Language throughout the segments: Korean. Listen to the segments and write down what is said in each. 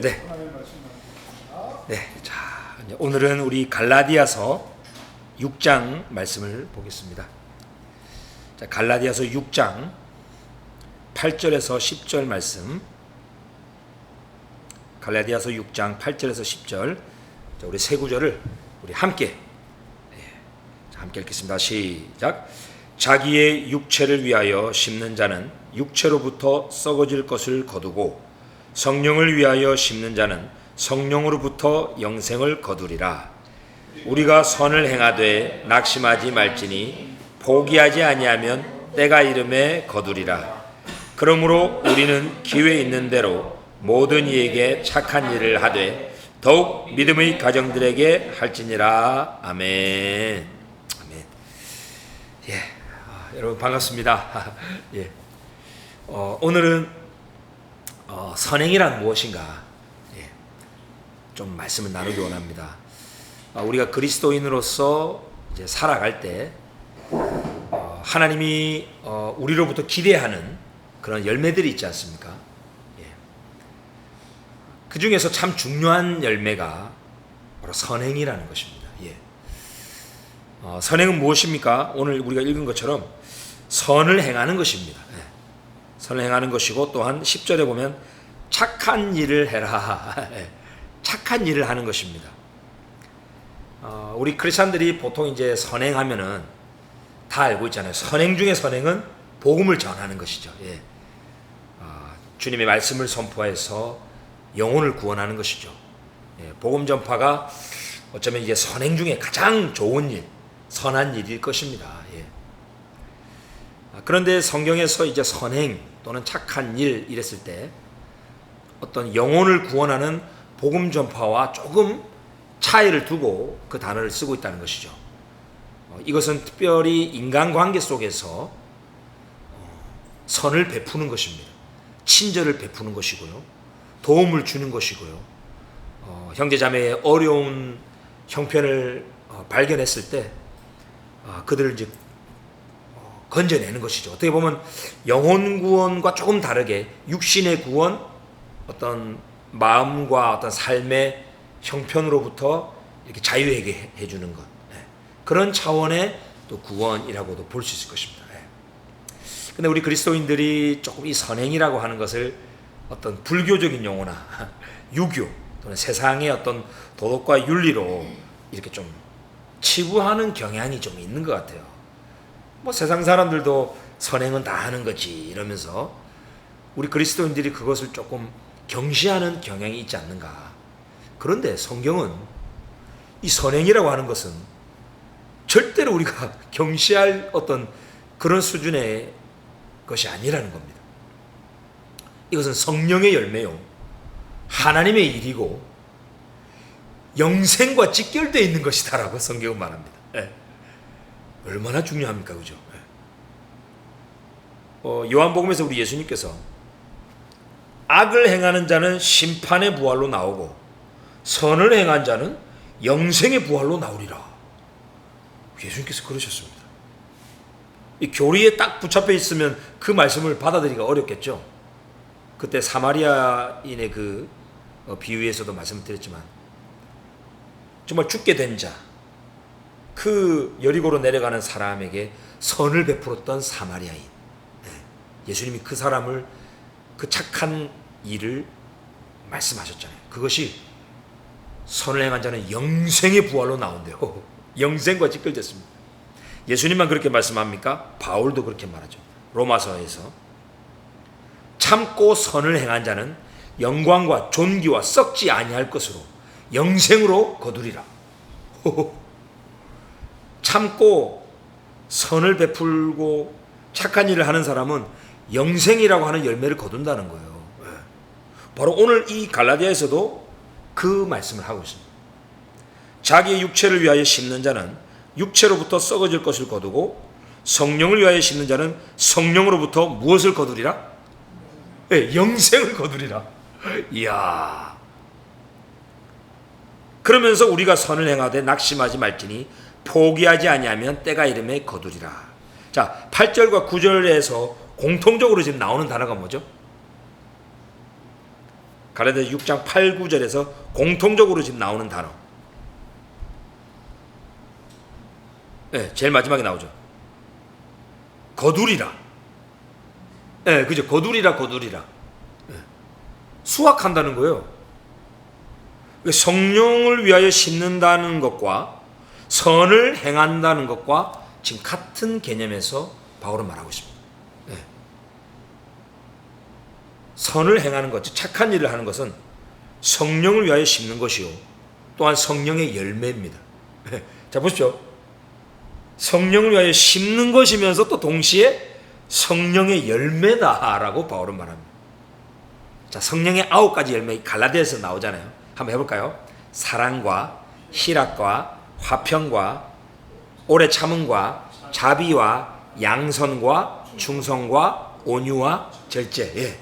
네. 네. 자, 오늘은 우리 갈라디아서 6장 말씀을 보겠습니다. 자, 갈라디아서 6장 8절에서 10절 말씀. 갈라디아서 6장 8절에서 10절. 자, 우리 세 구절을 우리 함께 예, 자, 함께 읽겠습니다. 시작. 자기의 육체를 위하여 심는 자는 육체로부터 썩어질 것을 거두고 성령을 위하여 심는 자는 성령으로부터 영생을 거두리라. 우리가 선을 행하되 낙심하지 말지니 포기하지 아니하면 때가 이름에 거두리라. 그러므로 우리는 기회 있는 대로 모든 이에게 착한 일을 하되 더욱 믿음의 가정들에게 할지니라. 아멘. 아멘. 예, 아, 여러분 반갑습니다. 예, 어, 오늘은 어, 선행이란 무엇인가? 예, 좀 말씀을 나누기 원합니다. 아, 우리가 그리스도인으로서 이제 살아갈 때 어, 하나님이 어, 우리로부터 기대하는 그런 열매들이 있지 않습니까? 예. 그 중에서 참 중요한 열매가 바로 선행이라는 것입니다. 예. 어, 선행은 무엇입니까? 오늘 우리가 읽은 것처럼 선을 행하는 것입니다. 예. 선을 행하는 것이고 또한 10절에 보면 착한 일을 해라. 예. 착한 일을 하는 것입니다. 어, 우리 크리스천들이 보통 이제 선행하면은 다 알고 있잖아요. 선행 중에 선행은 복음을 전하는 것이죠. 예. 아, 주님의 말씀을 선포해서 영혼을 구원하는 것이죠. 예, 복음 전파가 어쩌면 이제 선행 중에 가장 좋은 일, 선한 일일 것입니다. 예. 아, 그런데 성경에서 이제 선행 또는 착한 일 이랬을 때 어떤 영혼을 구원하는 복음 전파와 조금 차이를 두고 그 단어를 쓰고 있다는 것이죠. 어, 이것은 특별히 인간관계 속에서 어, 선을 베푸는 것입니다. 친절을 베푸는 것이고요. 도움을 주는 것이고요. 어, 형제자매의 어려운 형편을 어, 발견했을 때 어, 그들을 이제 어, 건져내는 것이죠. 어떻게 보면 영혼 구원과 조금 다르게 육신의 구원, 어떤 마음과 어떤 삶의 형편으로부터 이렇게 자유하게 해주는 것. 예. 그런 차원의 또 구원이라고도 볼 수 있을 것입니다. 예. 근데 우리 그리스도인들이 조금 이 선행이라고 하는 것을 어떤 불교적인 용어나 유교 또는 세상의 어떤 도덕과 윤리로 이렇게 좀 치부하는 경향이 좀 있는 것 같아요. 뭐 세상 사람들도 선행은 다 하는 거지 이러면서 우리 그리스도인들이 그것을 조금 경시하는 경향이 있지 않는가. 그런데 성경은 이 선행이라고 하는 것은 절대로 우리가 경시할 어떤 그런 수준의 것이 아니라는 겁니다. 이것은 성령의 열매요. 하나님의 일이고 영생과 직결되어 있는 것이다라고 성경은 말합니다. 예. 얼마나 중요합니까? 그죠? 예. 어, 요한복음에서 우리 예수님께서 악을 행하는 자는 심판의 부활로 나오고 선을 행한 자는 영생의 부활로 나오리라. 예수님께서 그러셨습니다. 이 교리에 딱 붙잡혀 있으면 그 말씀을 받아들이기가 어렵겠죠. 그때 사마리아인의 그 어, 비유에서도 말씀드렸지만 정말 죽게 된 자, 그 여리고로 내려가는 사람에게 선을 베풀었던 사마리아인. 네. 예수님이 그 사람을 그 착한 일을 말씀하셨잖아요. 그것이 선을 행한 자는 영생의 부활로 나온대요. 영생과 직결됐습니다. 예수님만 그렇게 말씀합니까? 바울도 그렇게 말하죠. 로마서에서 참고 선을 행한 자는 영광과 존귀와 썩지 아니할 것으로 영생으로 거두리라. 참고 선을 베풀고 착한 일을 하는 사람은 영생이라고 하는 열매를 거둔다는 거예요. 예. 바로 오늘 이 갈라디아에서도 그 말씀을 하고 있습니다. 자기의 육체를 위하여 심는 자는 육체로부터 썩어질 것을 거두고 성령을 위하여 심는 자는 성령으로부터 무엇을 거두리라? 예, 영생을 거두리라. 이야. 그러면서 우리가 선을 행하되 낙심하지 말지니 포기하지 아니하면 때가 이름에 거두리라. 자, 8절과 9절에서 공통적으로 지금 나오는 단어가 뭐죠? 갈라디아 6장 8, 9절에서 공통적으로 지금 나오는 단어. 네, 제일 마지막에 나오죠. 거두리라. 네, 그죠. 거두리라, 거두리라. 네. 수확한다는 거예요. 성령을 위하여 심는다는 것과 선을 행한다는 것과 지금 같은 개념에서 바울은 말하고 있습니다. 네. 선을 행하는 것, 즉 착한 일을 하는 것은 성령을 위하여 심는 것이요. 또한 성령의 열매입니다. 네. 자, 보십시오. 성령을 위하여 심는 것이면서 또 동시에 성령의 열매다라고 바울은 말합니다. 자, 성령의 아홉 가지 열매 갈라디아에서 나오잖아요. 한번 해볼까요? 사랑과 희락과 화평과 오래 참음과 자비와 양선과 충성과 온유와 절제. 예.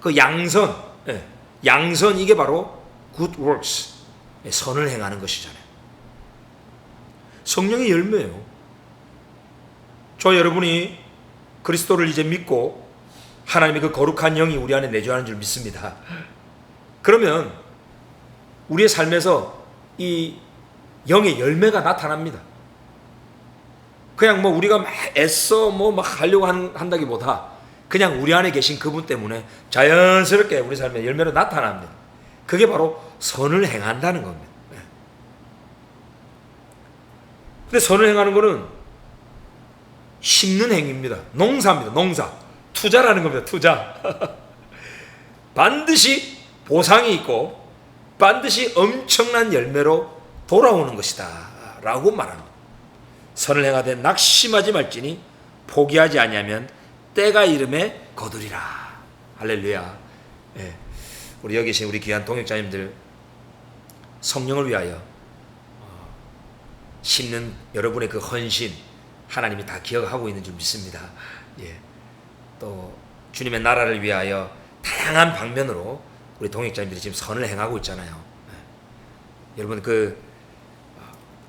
그 양선, 예. 양선 이게 바로 good works, 예, 선을 행하는 것이잖아요. 성령의 열매예요. 저 여러분이 그리스도를 이제 믿고 하나님의 그 거룩한 영이 우리 안에 내주하는 줄 믿습니다. 그러면 우리의 삶에서 이 영의 열매가 나타납니다. 그냥 뭐 우리가 막 애써 뭐 막 하려고 한, 한다기보다 그냥 우리 안에 계신 그분 때문에 자연스럽게 우리 삶에 열매로 나타납니다. 그게 바로 선을 행한다는 겁니다. 네. 근데 선을 행하는 거는 심는 행위입니다. 농사입니다. 농사. 투자라는 겁니다. 투자. 반드시 보상이 있고 반드시 엄청난 열매로 돌아오는 것이다. 라고 말합니다. 선을 행하되 낙심하지 말지니 포기하지 아니하면 때가 이름에 거두리라. 할렐루야. 예. 우리 여기 계신 우리 귀한 동역자님들 성령을 위하여 어, 심는 여러분의 그 헌신 하나님이 다 기억하고 있는 줄 믿습니다. 예. 또 주님의 나라를 위하여 다양한 방면으로 우리 동역자님들이 지금 선을 행하고 있잖아요. 예. 여러분 그 어,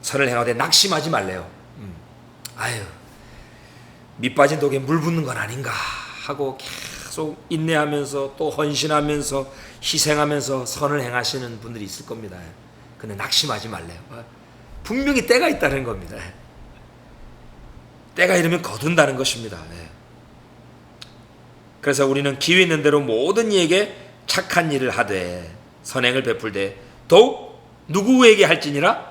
선을 행하되 낙심하지 말래요. 음. 아유 밑 빠진 독에 물 붓는 건 아닌가 하고 계속 인내하면서 또 헌신하면서 희생하면서 선을 행하시는 분들이 있을 겁니다. 근데 낙심하지 말래요. 어, 분명히 때가 있다는 겁니다. 때가 이르면 거둔다는 것입니다. 네. 그래서 우리는 기회 있는 대로 모든 이에게 착한 일을 하되 선행을 베풀되 더욱 누구에게 할지니라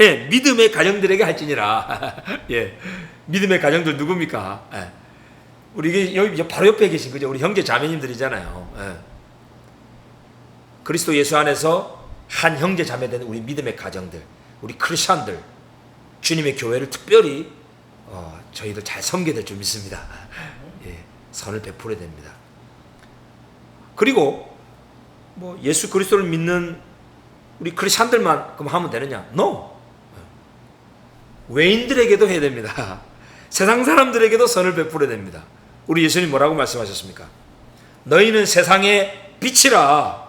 예, 믿음의 가정들에게 할지니라. 예, 믿음의 가정들 누굽니까? 예. 우리 여기 바로 옆에 계신 그죠? 우리 형제 자매님들이잖아요. 예. 그리스도 예수 안에서 한 형제 자매된 우리 믿음의 가정들, 우리 크리스천들, 주님의 교회를 특별히 어, 저희들 잘 섬겨야 될 줄 믿습니다. 예, 선을 베풀어야 됩니다. 그리고 뭐 예수 그리스도를 믿는 우리 크리스천들만 그럼 하면 되느냐? No. 외인들에게도 해야 됩니다. 세상 사람들에게도 선을 베풀어야 됩니다. 우리 예수님 뭐라고 말씀하셨습니까? 너희는 세상의 빛이라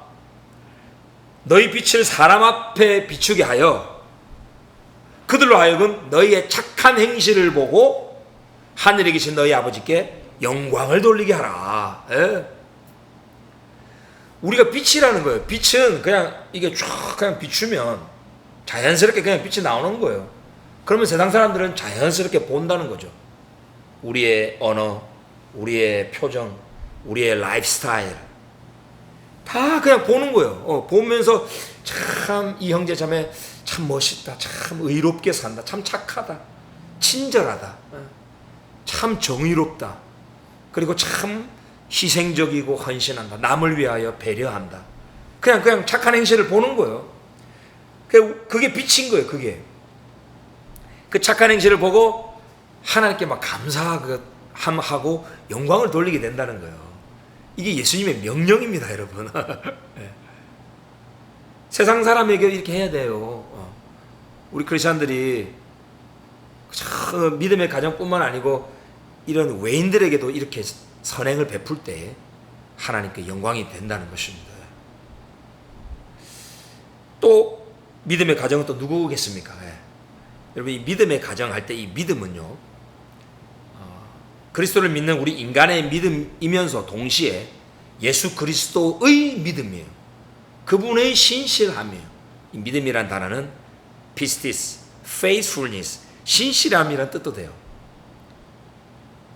너희 빛을 사람 앞에 비추게 하여 그들로 하여금 너희의 착한 행실을 보고 하늘에 계신 너희 아버지께 영광을 돌리게 하라. 예? 우리가 빛이라는 거예요. 빛은 그냥 이게 쫙 그냥 비추면 자연스럽게 그냥 빛이 나오는 거예요. 그러면 세상 사람들은 자연스럽게 본다는 거죠. 우리의 언어, 우리의 표정, 우리의 라이프 스타일 다 그냥 보는 거예요. 어, 보면서 참 이 형제 자매 참 멋있다, 참 의롭게 산다, 참 착하다, 친절하다, 어, 참 정의롭다, 그리고 참 희생적이고 헌신한다, 남을 위하여 배려한다. 그냥 그냥 착한 행실을 보는 거예요. 그- 그게 빛인 거예요. 그게 그 착한 행실을 보고 하나님께 막 감사하고 영광을 돌리게 된다는 거예요. 이게 예수님의 명령입니다, 여러분. 예. 세상 사람에게 이렇게 해야 돼요. 어. 우리 크리스천들이 참 믿음의 가정뿐만 아니고 이런 외인들에게도 이렇게 선행을 베풀 때 하나님께 영광이 된다는 것입니다. 또 믿음의 가정은 또 누구겠습니까? 예. 여러분 이 믿음의 가정 할 때 이 믿음은요 어, 그리스도를 믿는 우리 인간의 믿음이면서 동시에 예수 그리스도의 믿음이에요. 그분의 신실함이에요. 이 믿음이란 단어는 pistis, faithfulness, 신실함이란 뜻도 돼요.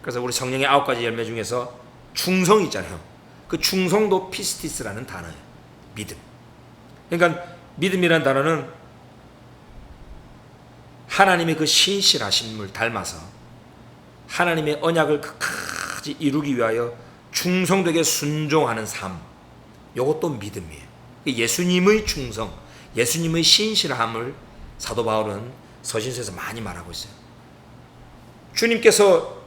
그래서 우리 성령의 아홉 가지 열매 중에서 충성 있잖아요. 그 충성도 피스티스라는 단어예요. 믿음. 그러니까 믿음이란 단어는 하나님의 그 신실하심을 닮아서 하나님의 언약을 끝까지 이루기 위하여 충성되게 순종하는 삶. 이것도 믿음이에요. 예수님의 충성, 예수님의 신실함을 사도 바울은 서신서에서 많이 말하고 있어요. 주님께서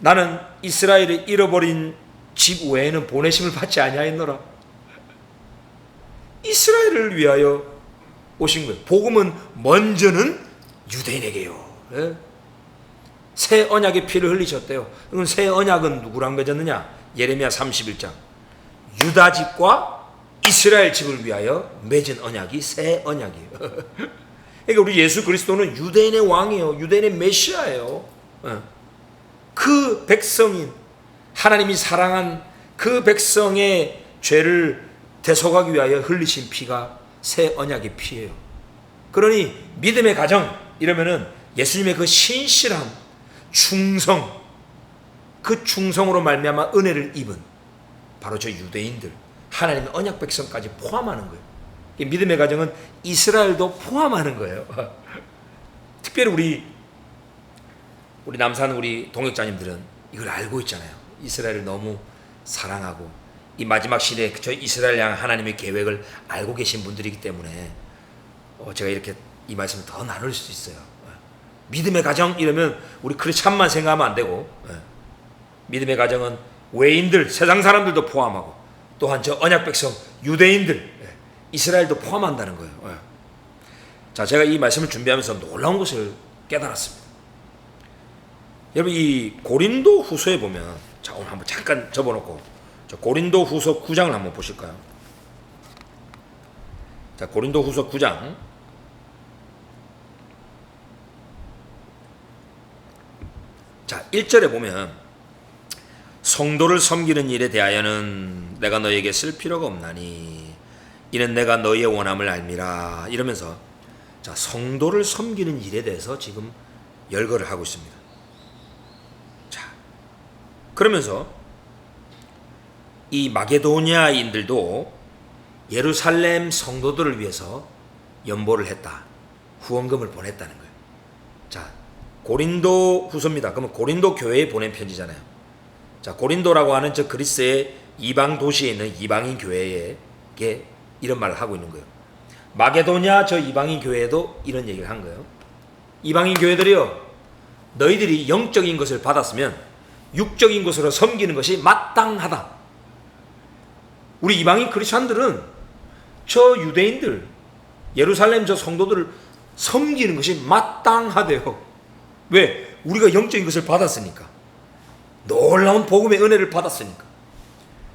나는 이스라엘을 잃어버린 집 외에는 보내심을 받지 아니하였노라. 이스라엘을 위하여 오신 거예요. 복음은 먼저는 유대인에게요. 예? 새 언약의 피를 흘리셨대요. 그럼 새 언약은 누구랑 맺었느냐? 예레미야 31장. 유다 집과 이스라엘 집을 위하여 맺은 언약이 새 언약이에요. 그러니까 우리 예수 그리스도는 유대인의 왕이에요. 유대인의 메시아예요. 예. 그 백성인 하나님이 사랑한 그 백성의 죄를 대속하기 위하여 흘리신 피가 새 언약의 피예요. 그러니 믿음의 가정 이러면은 예수님의 그 신실함, 충성, 그 충성으로 말미암아 은혜를 입은 바로 저 유대인들, 하나님의 언약 백성까지 포함하는 거예요. 이 믿음의 가정은 이스라엘도 포함하는 거예요. 특별히 우리 우리 남산 우리 동역자님들은 이걸 알고 있잖아요. 이스라엘을 너무 사랑하고 이 마지막 시대에 저 이스라엘 향 하나님의 계획을 알고 계신 분들이기 때문에 어, 제가 이렇게 이 말씀을 더 나눌 수 있어요. 예. 믿음의 가정 이러면 우리 크리스찬만 생각하면 안 되고 예. 믿음의 가정은 외인들 세상 사람들도 포함하고 또한 저 언약 백성 유대인들 예. 이스라엘도 포함한다는 거예요. 예. 자 제가 이 말씀을 준비하면서 놀라운 것을 깨달았습니다. 여러분 이 고린도 후서에 보면 자 오늘 한번 잠깐 접어놓고 저 고린도 후서 9장을 한번 보실까요? 자 고린도 후서 9장 자 1절에 보면 성도를 섬기는 일에 대하여는 내가 너에게 쓸 필요가 없나니 이는 내가 너의 원함을 알미라 이러면서 자 성도를 섬기는 일에 대해서 지금 열거를 하고 있습니다. 자 그러면서 이 마게도니아인들도 예루살렘 성도들을 위해서 연보를 했다. 후원금을 보냈다는 거예요. 자, 고린도 후서입니다. 그러면 고린도 교회에 보낸 편지잖아요. 자, 고린도라고 하는 저 그리스의 이방 도시에 있는 이방인 교회에게 이런 말을 하고 있는 거예요. 마게도냐 저 이방인 교회에도 이런 얘기를 한 거예요. 이방인 교회들이요. 너희들이 영적인 것을 받았으면 육적인 것으로 섬기는 것이 마땅하다. 우리 이방인 크리스천들은 저 유대인들 예루살렘 저 성도들을 섬기는 것이 마땅하대요. 왜? 우리가 영적인 것을 받았으니까. 놀라운 복음의 은혜를 받았으니까.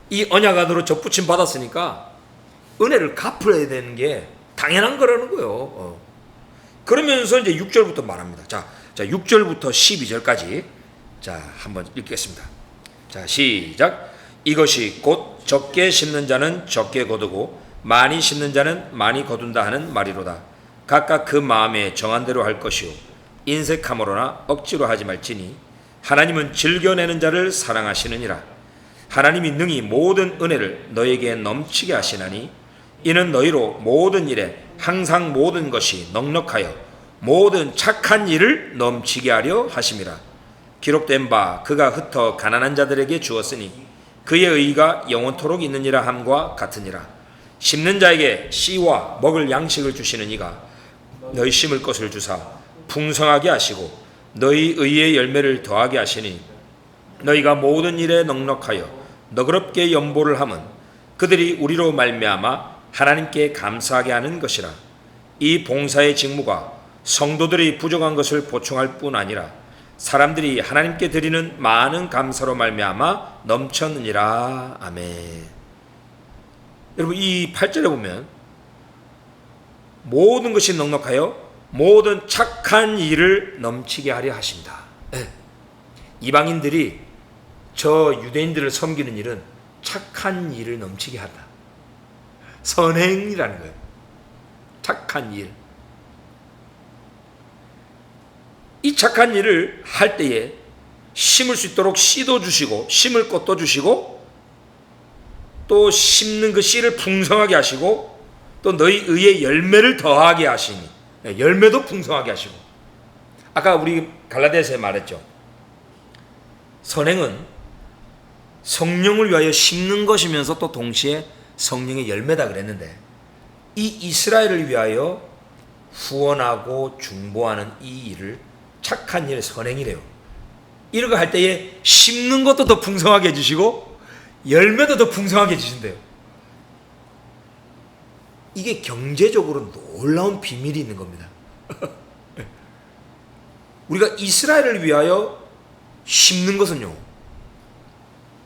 이 언약 안으로 접붙임 받았으니까 은혜를 갚아야 되는 게 당연한 거라는 거예요. 어. 그러면서 이제 6절부터 말합니다. 자, 자 6절부터 12절까지 자 한번 읽겠습니다. 자 시작. 이것이 곧 적게 심는 자는 적게 거두고 많이 심는 자는 많이 거둔다 하는 말이로다. 각각 그 마음에 정한 대로 할 것이요 인색함으로나 억지로 하지 말지니 하나님은 즐겨내는 자를 사랑하시느니라. 하나님이 능히 모든 은혜를 너에게 넘치게 하시나니 이는 너희로 모든 일에 항상 모든 것이 넉넉하여 모든 착한 일을 넘치게 하려 하심이라. 기록된 바 그가 흩어 가난한 자들에게 주었으니 그의 의가 영원토록 있느니라 함과 같으니라. 심는 자에게 씨와 먹을 양식을 주시는 이가 너희 심을 것을 주사 풍성하게 하시고 너희 의의 열매를 더하게 하시니 너희가 모든 일에 넉넉하여 너그럽게 연보를 함은 그들이 우리로 말미암아 하나님께 감사하게 하는 것이라 이 봉사의 직무가 성도들이 부족한 것을 보충할 뿐 아니라 사람들이 하나님께 드리는 많은 감사로 말미암아 넘쳤느니라 아멘. 여러분 이 8절에 보면 모든 것이 넉넉하여 모든 착한 일을 넘치게 하려 하십니다. 예. 이방인들이 저 유대인들을 섬기는 일은 착한 일을 넘치게 한다. 선행이라는 거예요. 착한 일. 이 착한 일을 할 때에 심을 수 있도록 씨도 주시고 심을 꽃도 주시고 또 심는 그 씨를 풍성하게 하시고 또 너희 의의 열매를 더하게 하시니 예, 열매도 풍성하게 하시고 아까 우리 갈라디아서에 말했죠. 선행은 성령을 위하여 심는 것이면서 또 동시에 성령의 열매다 그랬는데 이 이스라엘을 위하여 후원하고 중보하는 이 일을 착한 일 선행이래요. 이런 거 할 때에 심는 것도 더 풍성하게 해주시고 열매도 더 풍성하게 해주신대요. 이게 경제적으로 놀라운 비밀이 있는 겁니다. 우리가 이스라엘을 위하여 심는 것은요,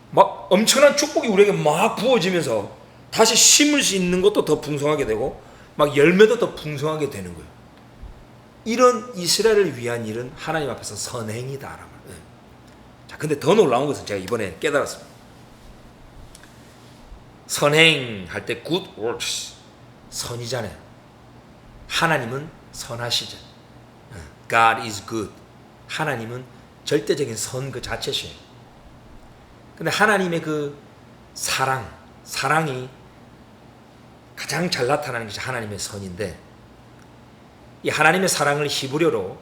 막 엄청난 축복이 우리에게 막 부어지면서 다시 심을 수 있는 것도 더 풍성하게 되고, 막 열매도 더 풍성하게 되는 거예요. 이런 이스라엘을 위한 일은 하나님 앞에서 선행이다라는 거예요. 자, 근데 더 놀라운 것은 제가 이번에 깨달았습니다. 선행 할 때 good works 선이잖아요. 하나님은 선하시죠. God is good. 하나님은 절대적인 선 그 자체시에요. 근데 하나님의 그 사랑, 사랑이 가장 잘 나타나는 것이 하나님의 선인데 이 하나님의 사랑을 히브리어로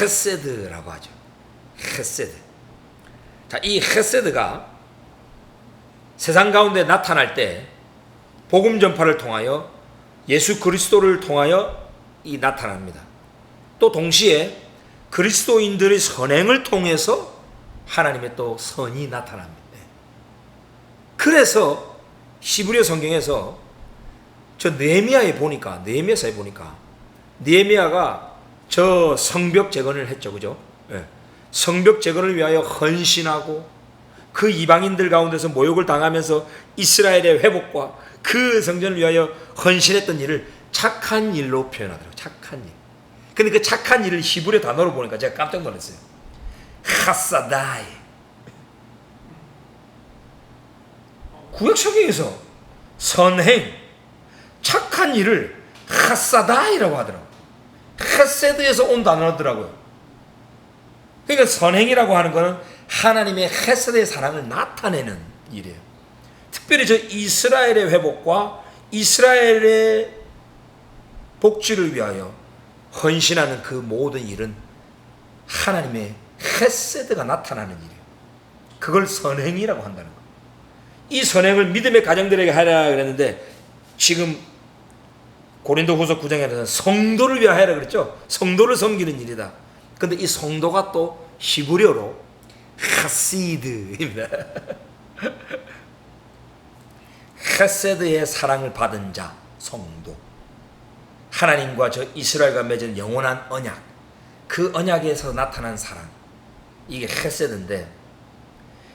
헤세드라고 하죠. 헤세드. 자, 이 헤세드가 세상 가운데 나타날 때 복음 전파를 통하여 예수 그리스도를 통하여 이 나타납니다. 또 동시에 그리스도인들의 선행을 통해서 하나님의 또 선이 나타납니다. 그래서 시브리어 성경에서 저 느헤미야에 보니까 느헤미야서에 보니까 느헤미야가 저 성벽 재건을 했죠, 그죠? 예. 성벽 재건을 위하여 헌신하고 그 이방인들 가운데서 모욕을 당하면서 이스라엘의 회복과 그 성전을 위하여 헌신했던 일을 착한 일로 표현하더라고요. 착한 일. 근데 그 착한 일을 히브리 단어로 보니까 제가 깜짝 놀랐어요. 하사다이. 구약 성경에서 선행, 착한 일을 하사다이라고 하더라고요. 헤세드에서 온 단어더라고요. 그러니까 선행이라고 하는 것은 하나님의 헤세드의 사랑을 나타내는 일이에요. 특별히 저 이스라엘의 회복과 이스라엘의 복지를 위하여 헌신하는 그 모든 일은 하나님의 헤세드가 나타나는 일이에요. 그걸 선행이라고 한다는 거예요. 이 선행을 믿음의 가정들에게 하라 그랬는데 지금 고린도 후서 9장에는 성도를 위하여 하라 그랬죠. 성도를 섬기는 일이다. 근데 이 성도가 또 히브리어로 하시드입니다. 헤세드의 사랑을 받은 자, 성도. 하나님과 저 이스라엘과 맺은 영원한 언약. 그 언약에서 나타난 사랑. 이게 헤세드인데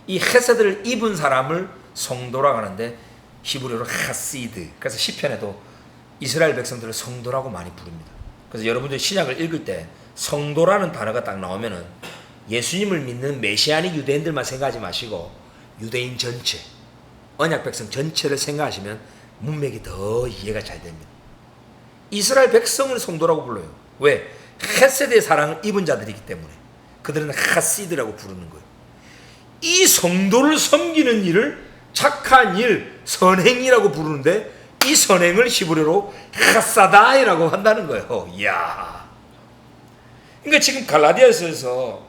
이 헤세드를 입은 사람을 성도라고 하는데 히브리어로 하시드. 그래서 시편에도 이스라엘 백성들을 성도라고 많이 부릅니다. 그래서 여러분들 신약을 읽을 때 성도라는 단어가 딱 나오면은 예수님을 믿는 메시아닉 유대인들만 생각하지 마시고 유대인 전체, 언약 백성 전체를 생각하시면 문맥이 더 이해가 잘 됩니다. 이스라엘 백성을 성도라고 불러요. 왜? 헤세드의 사랑을 입은 자들이기 때문에 그들은 하시드라고 부르는 거예요. 이 성도를 섬기는 일을 착한 일, 선행이라고 부르는데 이 선행을 히브리어로 하사다이라고 한다는 거예요. 이야. 그러니까 지금 갈라디아서에서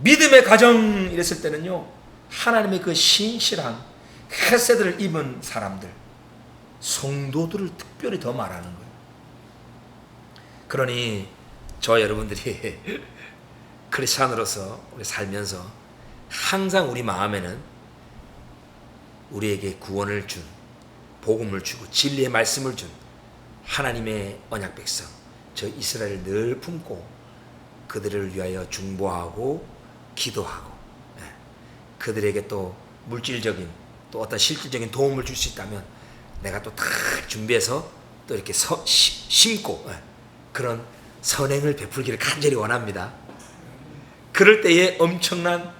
믿음의 가정 이랬을 때는요. 하나님의 그 신실한 헤세드를 입은 사람들, 성도들을 특별히 더 말하는 거예요. 그러니 저 여러분들이 크리스찬으로서 우리 살면서 항상 우리 마음에는 우리에게 구원을 준 복음을 주고 진리의 말씀을 준 하나님의 언약 백성 저 이스라엘을 늘 품고 그들을 위하여 중보하고 기도하고 예. 그들에게 또 물질적인 또 어떤 실질적인 도움을 줄 수 있다면 내가 또 다 준비해서 또 이렇게 서, 시, 심고 예. 그런 선행을 베풀기를 간절히 원합니다. 그럴 때에 엄청난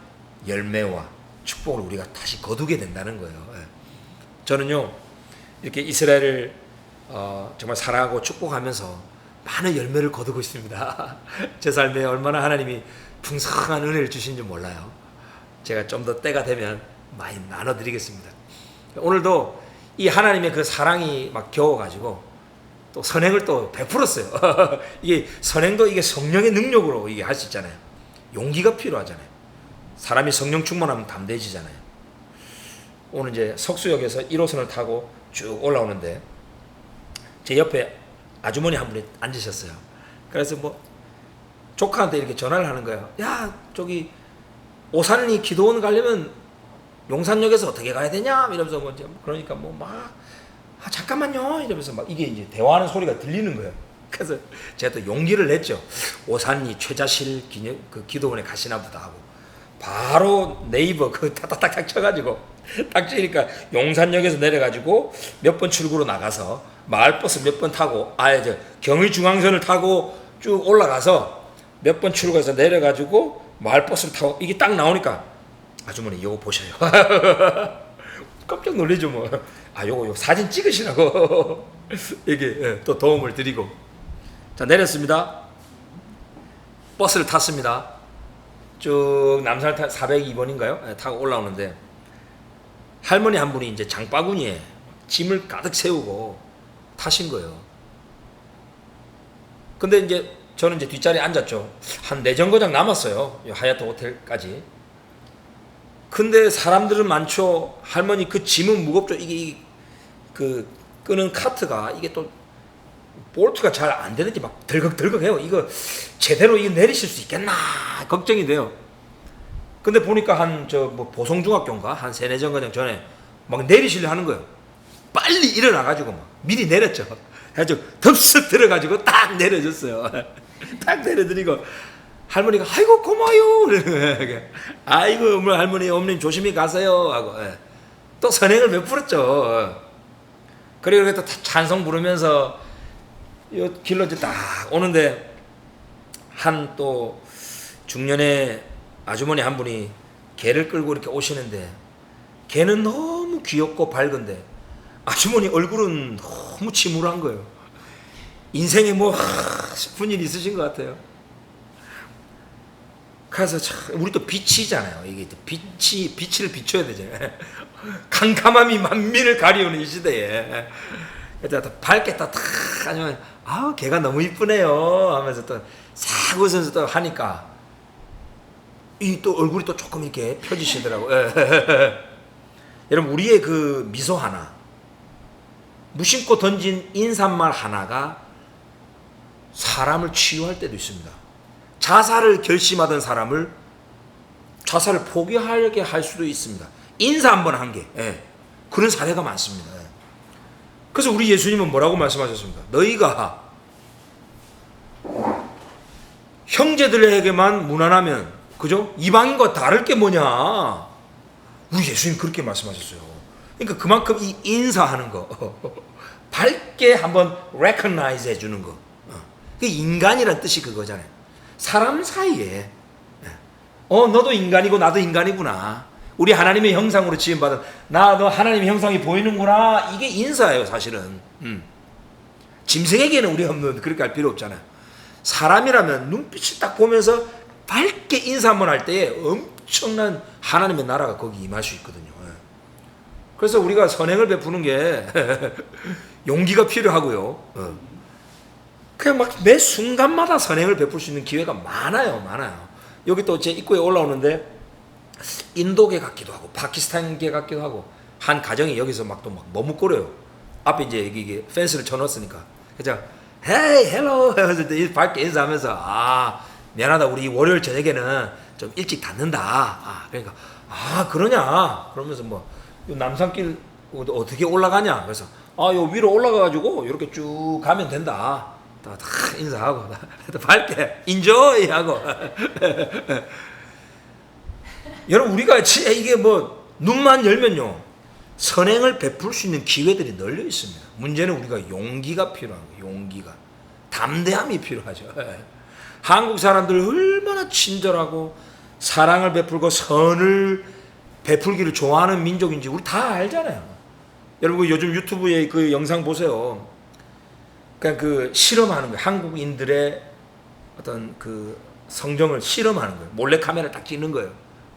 열매와 축복을 우리가 다시 거두게 된다는 거예요. 예. 저는요 이렇게 이스라엘을 어, 정말 사랑하고 축복하면서 많은 열매를 거두고 있습니다. 제 삶에 얼마나 하나님이 풍성한 은혜를 주신지 몰라요. 제가 좀 더 때가 되면 많이 나눠드리겠습니다. 오늘도 이 하나님의 그 사랑이 막 겨워가지고 또 선행을 또 베풀었어요. 이게 선행도 이게 성령의 능력으로 이게 할 수 있잖아요. 용기가 필요하잖아요. 사람이 성령 충만하면 담대해지잖아요. 오늘 이제 석수역에서 1호선을 타고 쭉 올라오는데 제 옆에 아주머니 한 분이 앉으셨어요. 그래서 뭐 조카한테 이렇게 전화를 하는 거예요. 야 저기 오산리 기도원 가려면 용산역에서 어떻게 가야 되냐 이러면서 뭐 이제 그러니까 뭐막 아, 잠깐만요 이러면서 막 이게 이제 대화하는 소리가 들리는 거예요. 그래서 제가 또 용기를 냈죠. 오산리 최자실 기념 그 기도원에 가시나 보다 하고 바로 네이버 그 타타닥닥 쳐가지고 딱 치니까 용산역에서 내려가지고 몇 번 출구로 나가서 마을버스 몇 번 타고 아예 저 경의중앙선을 타고 쭉 올라가서 몇 번 출구에서 내려가지고 마을버스를 타고 이게 딱 나오니까 아주머니 이거 보셔요. 깜짝 놀라죠 뭐. 아 요거 요 사진 찍으시라고 이게 예, 또 도움을 드리고 자 내렸습니다. 버스를 탔습니다. 쭉 남산 타 402번인가요? 예, 타고 올라오는데 할머니 한 분이 이제 장바구니에 짐을 가득 세우고 타신 거예요. 근데 이제 저는 이제 뒷자리에 앉았죠. 한 네 정거장 남았어요. 이 하얏트 호텔까지. 근데 사람들은 많죠. 할머니 그 짐은 무겁죠. 이게 그 끄는 카트가 이게 또 볼트가 잘 안 되는지 막 덜컥덜컥해요. 이거 제대로 이거 내리실 수 있겠나 걱정이 돼요. 근데 보니까 한 저 뭐 보성중학교인가 한 세네 정거장 전에 막 내리시려 하는 거예요. 빨리 일어나 가지고 막 미리 내렸죠. 해가지고 덥석 들어가지고 딱 내려줬어요. 딱 내려드리고 할머니가 아이고 고마워요. 아이고 어머 할머니 어머님 조심히 가세요 하고 예. 또 선행을 베풀었죠. 그리고 이렇게 또 찬송 부르면서 요 길로 이제 딱 오는데 한 또 중년의 아주머니 한 분이 개를 끌고 이렇게 오시는데 개는 너무 귀엽고 밝은데 아주머니 얼굴은 너무 침울한 거예요. 인생에 뭐 하, 싶은 일 있으신 것 같아요. 그래서 참 우리 또 빛이잖아요. 이게 또 빛이 빛을 비춰야 되잖아요. 캄캄함이 만민을 가리우는 이 시대에. 그래서 또 밝게 딱 아니면 아 걔가 너무 이쁘네요 하면서 또싹 웃으면서 또 하니까 이 또 얼굴이 또 조금 이렇게 펴지시더라고. 요 여러분 우리의 그 미소 하나, 무심코 던진 인사말 하나가 사람을 치유할 때도 있습니다. 자살을 결심하던 사람을 자살을 포기하게 할 수도 있습니다. 인사 한 번 한 게, 예. 그런 사례가 많습니다. 예. 그래서 우리 예수님은 뭐라고 말씀하셨습니까? 너희가 형제들에게만 무난하면, 그죠? 이방인과 다를 게 뭐냐? 우리 예수님 그렇게 말씀하셨어요. 그러니까 그만큼 이 인사하는 거, 밝게 한번 recognize 해주는 거. 어. 그 인간이란 뜻이 그거잖아요. 사람 사이에 어 너도 인간이고 나도 인간이구나. 우리 하나님의 형상으로 지음받은 나 너 하나님의 형상이 보이는구나. 이게 인사예요, 사실은. 음. 짐승에게는 우리 없는 그렇게 할 필요 없잖아요. 사람이라면 눈빛을 딱 보면서 밝게 인사 한번 할 때에 엄청난 하나님의 나라가 거기 임할 수 있거든요. 예. 그래서 우리가 선행을 베푸는 게 용기가 필요하고요. 어. 그냥 막 매 순간마다 선행을 베풀 수 있는 기회가 많아요, 많아요. 여기 또 제 입구에 올라오는데 인도계 같기도 하고 파키스탄계 같기도 하고 한 가정이 여기서 막 또막 머뭇거려요. 앞에 이제 이게 펜스를 쳐놨으니까 그래서 헤이 헬로 이제 밝게 인사하면서 아 미안하다 우리 월요일 저녁에는 좀 일찍 닫는다. 아 그러니까 아 그러냐 그러면서 뭐요 남산길 어떻게 올라가냐 그래서 아요 위로 올라가가지고 이렇게 쭉 가면 된다. 다, 다 인사하고 다 밝게 인조이 하고 여러분 우리가 지- 이게 뭐 눈만 열면요 선행을 베풀 수 있는 기회들이 널려 있습니다. 문제는 우리가 용기가 거예요. 용기가 담대함이 필요하죠. 예. 한국 사람들 얼마나 친절하고 사랑을 베풀고 선을 베풀기를 좋아하는 민족인지 우리 다 알잖아요. 여러분 그 요즘 유튜브에 그 영상 보세요. 그냥 그 실험하는 거예요. 한국인들의 어떤 그 성정을 실험하는 거예요. 몰래 카메라 딱 찍는 거예요.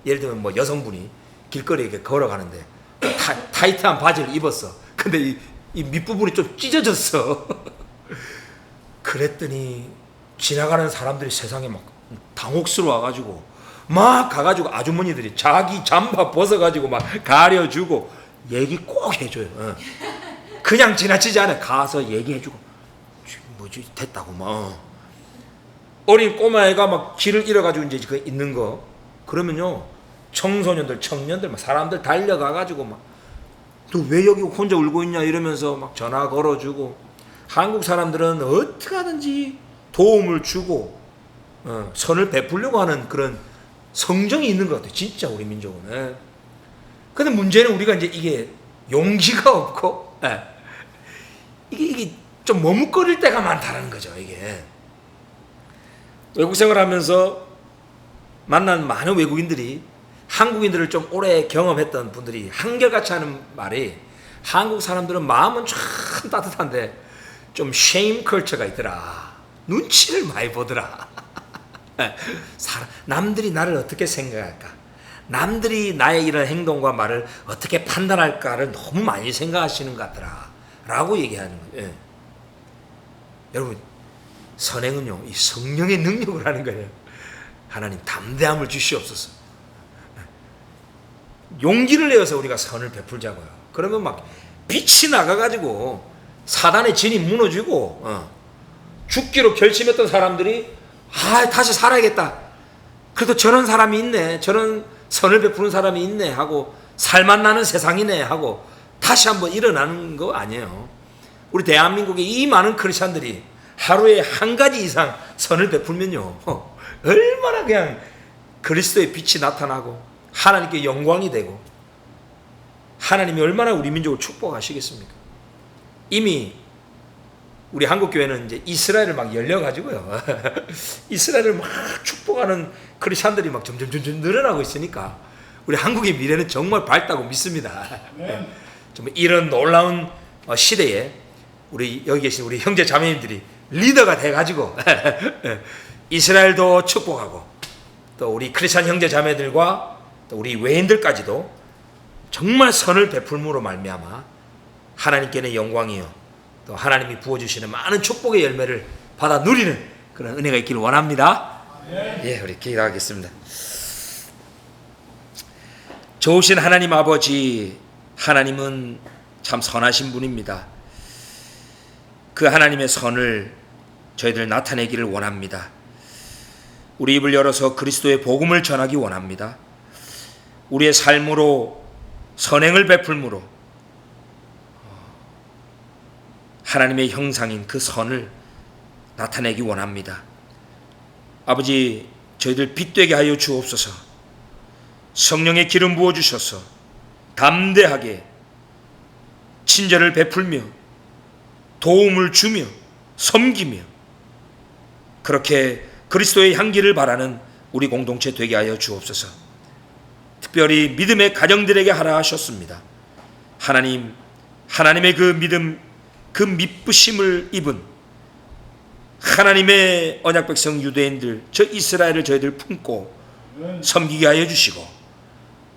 예를 들면 뭐 여성분이 길거리에 이렇게 걸어가는데 타, 타이트한 바지를 입었어. 근데 이, 이 밑부분이 좀 찢어졌어. 그랬더니 지나가는 사람들이 세상에 막 당혹스러워 와가지고 막 가가지고 아주머니들이 자기 잠바 벗어가지고 막 가려주고 얘기 꼭 해줘요. 어. 그냥 지나치지 않아. 가서 얘기해주고 뭐지 됐다고 막 어. 어린 꼬마애가 막 길을 잃어가지고 이제 그 있는 거 그러면요 청소년들 청년들 막 사람들 달려가가지고 막 너 왜 여기 혼자 울고 있냐 이러면서 막 전화 걸어주고 한국 사람들은 어떻게 하든지 도움을 주고 어, 선을 베풀려고 하는 그런 성정이 있는 것 같아요. 진짜 우리 민족은. 예. 근데 문제는 우리가 이제 이게 용기가 없고 예. 이게 이게 좀 머뭇거릴 때가 많다는 거죠. 이게 외국 생활하면서 만난 많은 외국인들이 한국인들을 좀 오래 경험했던 분들이 한결같이 하는 말이 한국 사람들은 마음은 참 따뜻한데 좀 쉐임 컬처가 있더라. 눈치를 많이 보더라. 남들이 나를 어떻게 생각할까? 남들이 나의 이런 행동과 말을 어떻게 판단할까를 너무 많이 생각하시는 것 같더라. 라고 얘기하는 거예요. 예. 여러분, 선행은요, 이 성령의 능력을 하는 거예요. 하나님 담대함을 주시옵소서. 용기를 내어서 우리가 선을 베풀자고요. 그러면 막 빛이 나가가지고 사단의 진이 무너지고 어. 죽기로 결심했던 사람들이 아 다시 살아야겠다. 그래도 저런 사람이 있네. 저런 선을 베푸는 사람이 있네 하고 살만 나는 세상이네 하고 다시 한번 일어나는 거 아니에요. 우리 대한민국의 이 많은 크리스천들이 하루에 한 가지 이상 선을 베풀면요. 어, 얼마나 그냥 그리스도의 빛이 나타나고 하나님께 영광이 되고 하나님이 얼마나 우리 민족을 축복하시겠습니까? 이미 우리 한국 교회는 이제 이스라엘을 막 열려 가지고요. 이스라엘을 막 축복하는 크리스천들이 막 점점 점점 늘어나고 있으니까 우리 한국의 미래는 정말 밝다고 믿습니다. 네. 정말 이런 놀라운 어, 시대에 우리 여기 계신 우리 형제 자매님들이 리더가 돼 가지고 이스라엘도 축복하고 또 우리 크리스천 형제 자매들과 또 우리 외인들까지도 정말 선을 베풀므로 말미암아 하나님께는 영광이요 또 하나님이 부어주시는 많은 축복의 열매를 받아 누리는 그런 은혜가 있기를 원합니다. 예, 우리 기도하겠습니다. 좋으신 하나님 아버지, 하나님은 참 선하신 분입니다. 그 하나님의 선을 저희들 나타내기를 원합니다. 우리 입을 열어서 그리스도의 복음을 전하기 원합니다. 우리의 삶으로 선행을 베풀므로 하나님의 형상인 그 선을 나타내기 원합니다. 아버지, 저희들 빛되게 하여 주옵소서. 성령의 기름 부어 주셔서 담대하게 친절을 베풀며 도움을 주며 섬기며 그렇게 그리스도의 향기를 바라는 우리 공동체 되게 하여 주옵소서. 특별히 믿음의 가정들에게 하라 하셨습니다. 하나님, 하나님의 그 믿음, 그 믿부심을 입은 하나님의 언약 백성 유대인들, 저 이스라엘을 저희들 품고 섬기게 하여 주시고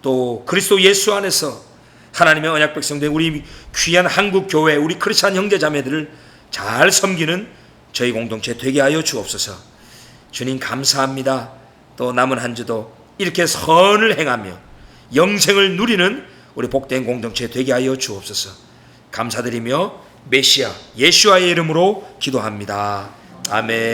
또 그리스도 예수 안에서 하나님의 언약 백성들 우리 귀한 한국 교회 우리 크리스찬 형제 자매들을 잘 섬기는 저희 공동체 되게 하여 주옵소서. 주님 감사합니다. 또 남은 한 주도 이렇게 선을 행하며 영생을 누리는 우리 복된 공동체 되게 하여 주옵소서. 감사드리며 메시아 예수와의 이름으로 기도합니다. 아멘.